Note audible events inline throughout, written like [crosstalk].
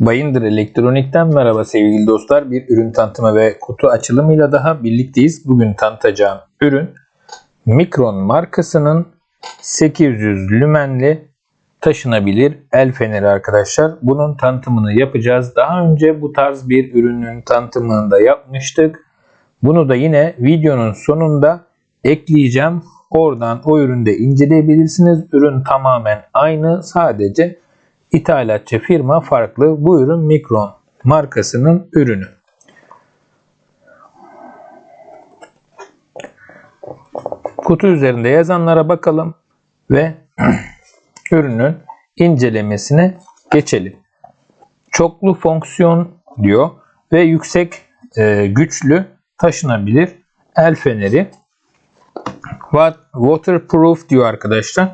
Bayındır Elektronik'ten merhaba sevgili dostlar. Bir ürün tanıtımı ve kutu açılımıyla daha birlikteyiz. Bugün tanıtacağım ürün Mikron markasının 800 lümenli taşınabilir el feneri arkadaşlar. Bunun tanıtımını yapacağız. Daha önce bu tarz bir ürünün tanıtımını da yapmıştık. Bunu da yine videonun sonunda ekleyeceğim. Oradan o üründe inceleyebilirsiniz. Ürün tamamen aynı. Sadece ithalatçı firma farklı. Bu ürün Mikron markasının ürünü. Kutu üzerinde yazanlara bakalım ve [clears throat] ürünün incelemesine geçelim. Çoklu fonksiyon diyor ve yüksek e, güçlü taşınabilir el feneri. Waterproof diyor arkadaşlar.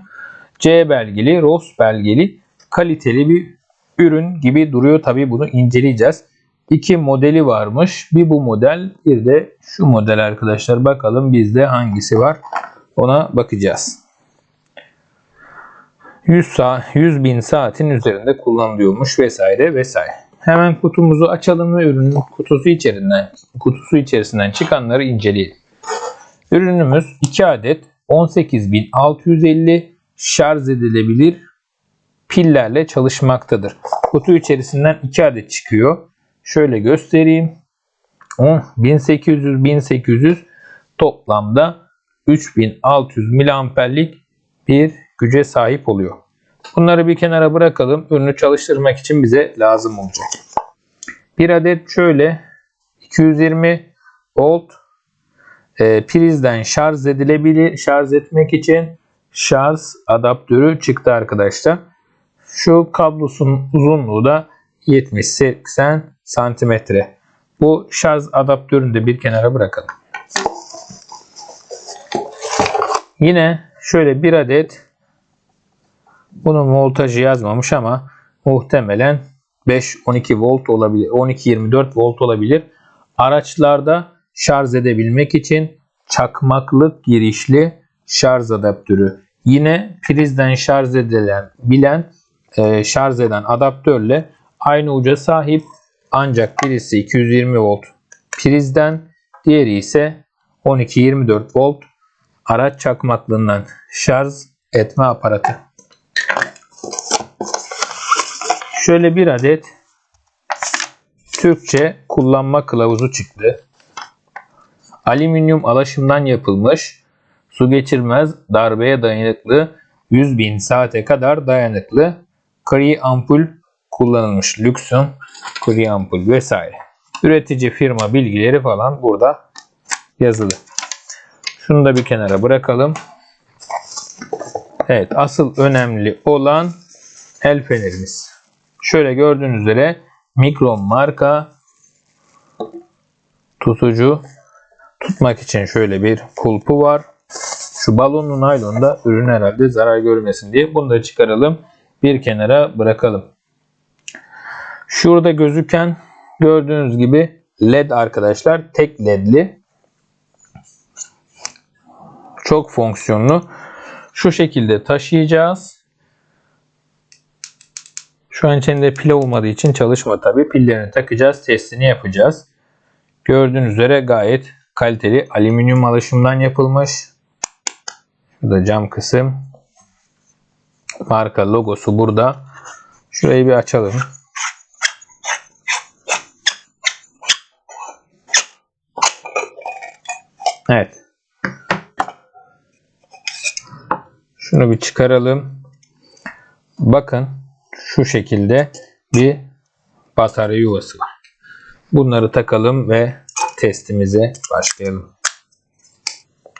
C belgeli, ROS belgeli kaliteli bir ürün gibi duruyor. Tabi bunu inceleyeceğiz. İki modeli varmış. Bir bu model bir de şu model arkadaşlar. Bakalım bizde hangisi var ona bakacağız. 100, saat, 100 bin saatin üzerinde kullanılıyormuş vesaire vesaire. Hemen kutumuzu açalım ve ürünün kutusu içerisinden, kutusu içerisinden çıkanları inceleyelim. Ürünümüz 2 adet 18650 şarj edilebilir pillerle çalışmaktadır. Kutu içerisinden 2 adet çıkıyor. Şöyle göstereyim. 1800 1800 toplamda 3600 miliamperlik bir güce sahip oluyor. Bunları bir kenara bırakalım. Ürünü çalıştırmak için bize lazım olacak. Bir adet şöyle 220 volt e, prizden şarj edilebilir. Şarj etmek için şarj adaptörü çıktı arkadaşlar. Şu kablosun uzunluğu da 70-80 santimetre. Bu şarj adaptörünü de bir kenara bırakalım. Yine şöyle bir adet bunun voltajı yazmamış ama muhtemelen 5-12 volt olabilir. 12-24 volt olabilir. Araçlarda şarj edebilmek için çakmaklık girişli şarj adaptörü. Yine prizden şarj edilen bilen e, şarj eden adaptörle aynı uca sahip ancak birisi 220 volt prizden diğeri ise 12-24 volt araç çakmaklığından şarj etme aparatı. Şöyle bir adet Türkçe kullanma kılavuzu çıktı. Alüminyum alaşımdan yapılmış, su geçirmez, darbeye dayanıklı, 100 bin saate kadar dayanıklı Kri ampul kullanılmış. Luxon kri ampul vesaire. Üretici firma bilgileri falan burada yazılı. Şunu da bir kenara bırakalım. Evet asıl önemli olan el fenerimiz. Şöyle gördüğünüz üzere Mikron marka tutucu tutmak için şöyle bir kulpu var. Şu balonlu naylonda ürün herhalde zarar görmesin diye bunu da çıkaralım bir kenara bırakalım. Şurada gözüken gördüğünüz gibi led arkadaşlar tek ledli. Çok fonksiyonlu. Şu şekilde taşıyacağız. Şu an içinde pil olmadığı için çalışma tabi. Pillerini takacağız. Testini yapacağız. Gördüğünüz üzere gayet kaliteli alüminyum alışımdan yapılmış. Şurada cam kısım. Marka logosu burada. Şurayı bir açalım. Evet. Şunu bir çıkaralım. Bakın şu şekilde bir batarya yuvası var. Bunları takalım ve testimize başlayalım.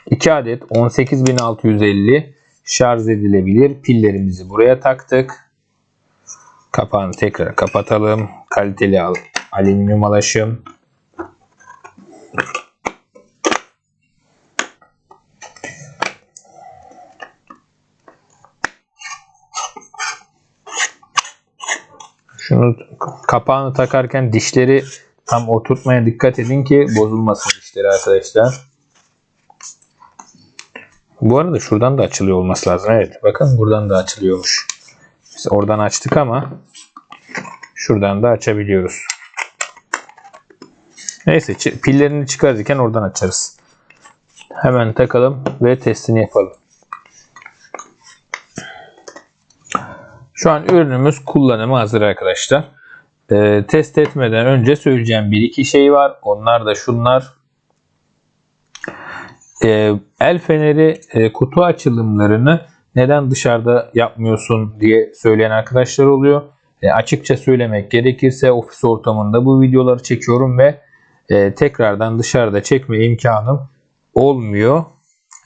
2 adet 18650 şarj edilebilir. Pillerimizi buraya taktık. Kapağını tekrar kapatalım. Kaliteli al alüminyum alaşım. Şunu kapağını takarken dişleri tam oturtmaya dikkat edin ki bozulmasın dişleri arkadaşlar. Bu arada şuradan da açılıyor olması lazım. Evet bakın buradan da açılıyormuş. Biz oradan açtık ama Şuradan da açabiliyoruz. Neyse pillerini çıkarırken oradan açarız. Hemen takalım ve testini yapalım. Şu an ürünümüz kullanıma hazır arkadaşlar. Ee, test etmeden önce söyleyeceğim bir iki şey var. Onlar da şunlar. Ee, el feneri e, kutu açılımlarını neden dışarıda yapmıyorsun diye söyleyen arkadaşlar oluyor. E, açıkça söylemek gerekirse ofis ortamında bu videoları çekiyorum ve e, tekrardan dışarıda çekme imkanım olmuyor.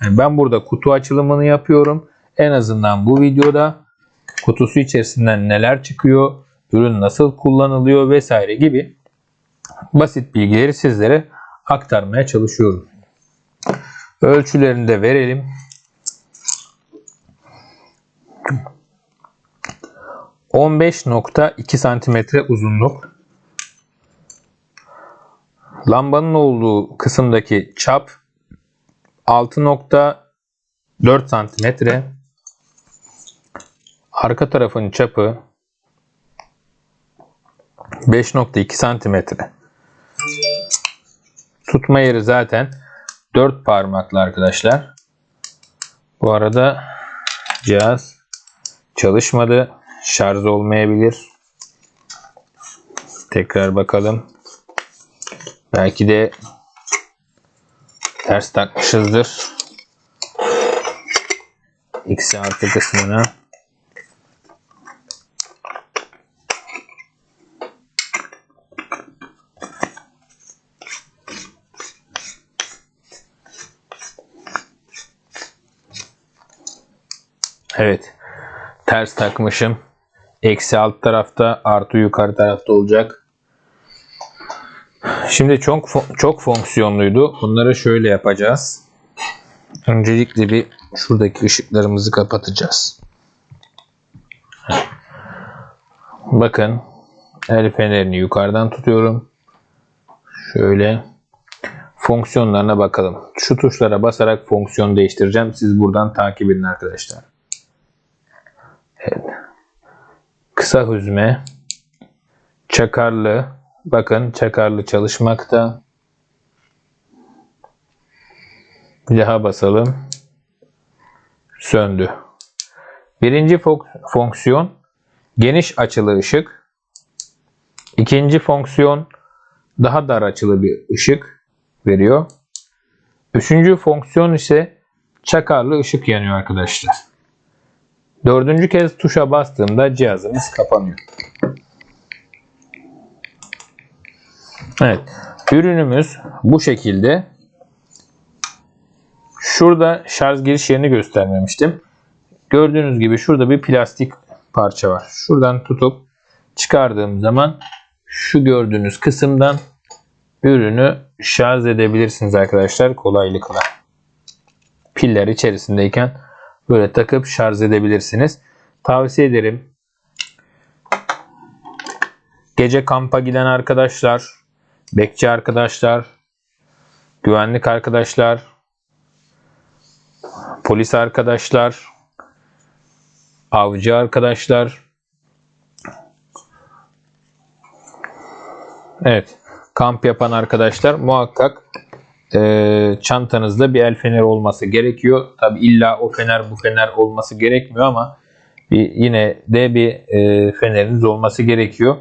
Yani ben burada kutu açılımını yapıyorum. En azından bu videoda kutusu içerisinden neler çıkıyor, ürün nasıl kullanılıyor vesaire gibi basit bilgileri sizlere aktarmaya çalışıyorum. Ölçülerini de verelim. ...15.2 santimetre uzunluk. Lambanın olduğu kısımdaki çap 6.4 santimetre. Arka tarafın çapı 5.2 santimetre. Tutma yeri zaten 4 parmaklı arkadaşlar. Bu arada cihaz çalışmadı. Şarj olmayabilir. Tekrar bakalım. Belki de ters takmışızdır. Eksi artı kısmına. Evet. Ters takmışım. Eksi alt tarafta artı yukarı tarafta olacak. Şimdi çok çok fonksiyonluydu. Bunları şöyle yapacağız. Öncelikle bir şuradaki ışıklarımızı kapatacağız. Bakın el fenerini yukarıdan tutuyorum. Şöyle fonksiyonlarına bakalım. Şu tuşlara basarak fonksiyon değiştireceğim. Siz buradan takip edin arkadaşlar. Evet. Kısa hüzme, çakarlı, bakın çakarlı çalışmakta. Daha basalım. Söndü. Birinci fonksiyon geniş açılı ışık. İkinci fonksiyon daha dar açılı bir ışık veriyor. Üçüncü fonksiyon ise çakarlı ışık yanıyor arkadaşlar. Dördüncü kez tuşa bastığımda cihazımız kapanıyor. Evet. Ürünümüz bu şekilde. Şurada şarj giriş yerini göstermemiştim. Gördüğünüz gibi şurada bir plastik parça var. Şuradan tutup çıkardığım zaman şu gördüğünüz kısımdan ürünü şarj edebilirsiniz arkadaşlar kolaylıkla. Piller içerisindeyken böyle takıp şarj edebilirsiniz. Tavsiye ederim. Gece kampa giden arkadaşlar, bekçi arkadaşlar, güvenlik arkadaşlar, polis arkadaşlar, avcı arkadaşlar. Evet, kamp yapan arkadaşlar muhakkak e, çantanızda bir el feneri olması gerekiyor. Tabi illa o fener bu fener olması gerekmiyor ama bir, yine de bir e, feneriniz olması gerekiyor.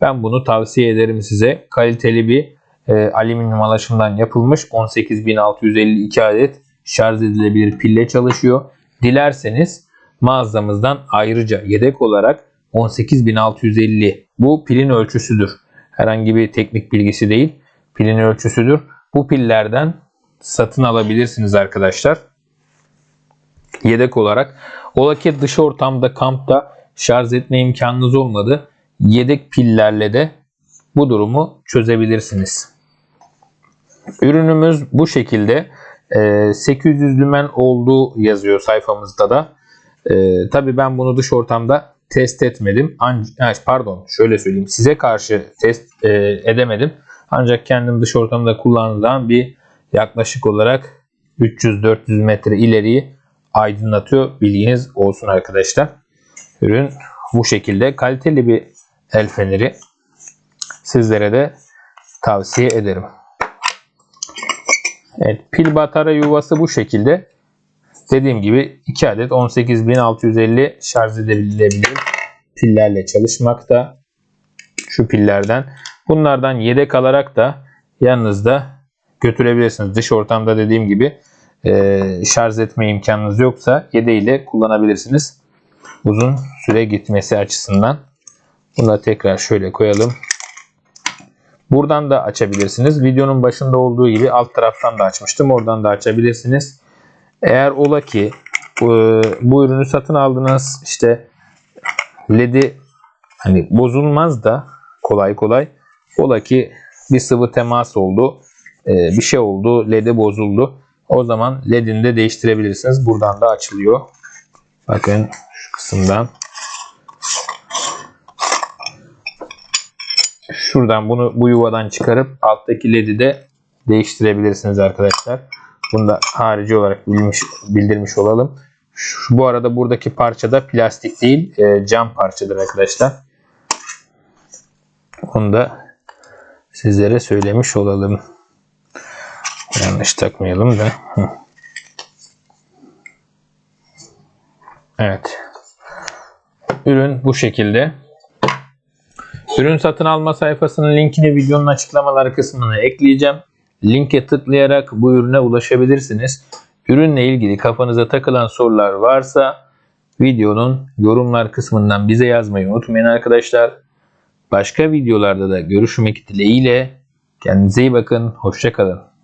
Ben bunu tavsiye ederim size. Kaliteli bir e, alüminyum alaşımdan yapılmış 18652 adet şarj edilebilir pille çalışıyor. Dilerseniz mağazamızdan ayrıca yedek olarak 18650 bu pilin ölçüsüdür. Herhangi bir teknik bilgisi değil. Pilin ölçüsüdür. Bu pillerden satın alabilirsiniz arkadaşlar. Yedek olarak. Ola ki dış ortamda kampta şarj etme imkanınız olmadı. Yedek pillerle de bu durumu çözebilirsiniz. Ürünümüz bu şekilde. Ee, 800 lümen olduğu yazıyor sayfamızda da. Ee, Tabi ben bunu dış ortamda test etmedim. Pardon şöyle söyleyeyim. Size karşı test e, edemedim. Ancak kendim dış ortamda kullandığım bir yaklaşık olarak 300-400 metre ileriyi aydınlatıyor. Bilginiz olsun arkadaşlar. Ürün bu şekilde kaliteli bir el feneri. Sizlere de tavsiye ederim. Evet, pil batarya yuvası bu şekilde. Dediğim gibi 2 adet 18650 şarj edilebilir pillerle çalışmakta. Şu pillerden. Bunlardan yedek alarak da yanınızda götürebilirsiniz. Dış ortamda dediğim gibi e, şarj etme imkanınız yoksa yedeğiyle kullanabilirsiniz. Uzun süre gitmesi açısından. Bunu da tekrar şöyle koyalım. Buradan da açabilirsiniz. Videonun başında olduğu gibi alt taraftan da açmıştım. Oradan da açabilirsiniz. Eğer ola ki bu, bu ürünü satın aldınız işte LED'i hani bozulmaz da kolay kolay ola ki bir sıvı temas oldu e, bir şey oldu LED'i bozuldu o zaman LED'ini de değiştirebilirsiniz buradan da açılıyor bakın şu kısımdan şuradan bunu bu yuvadan çıkarıp alttaki LED'i de değiştirebilirsiniz arkadaşlar. Bunu da harici olarak bilmiş, bildirmiş olalım. Şu, bu arada buradaki parça da plastik değil e, cam parçadır arkadaşlar. Onu da sizlere söylemiş olalım. Yanlış takmayalım da. Evet. Ürün bu şekilde. Ürün satın alma sayfasının linkini videonun açıklamaları kısmına ekleyeceğim. Linke tıklayarak bu ürüne ulaşabilirsiniz. Ürünle ilgili kafanıza takılan sorular varsa videonun yorumlar kısmından bize yazmayı unutmayın arkadaşlar. Başka videolarda da görüşmek dileğiyle kendinize iyi bakın. Hoşçakalın.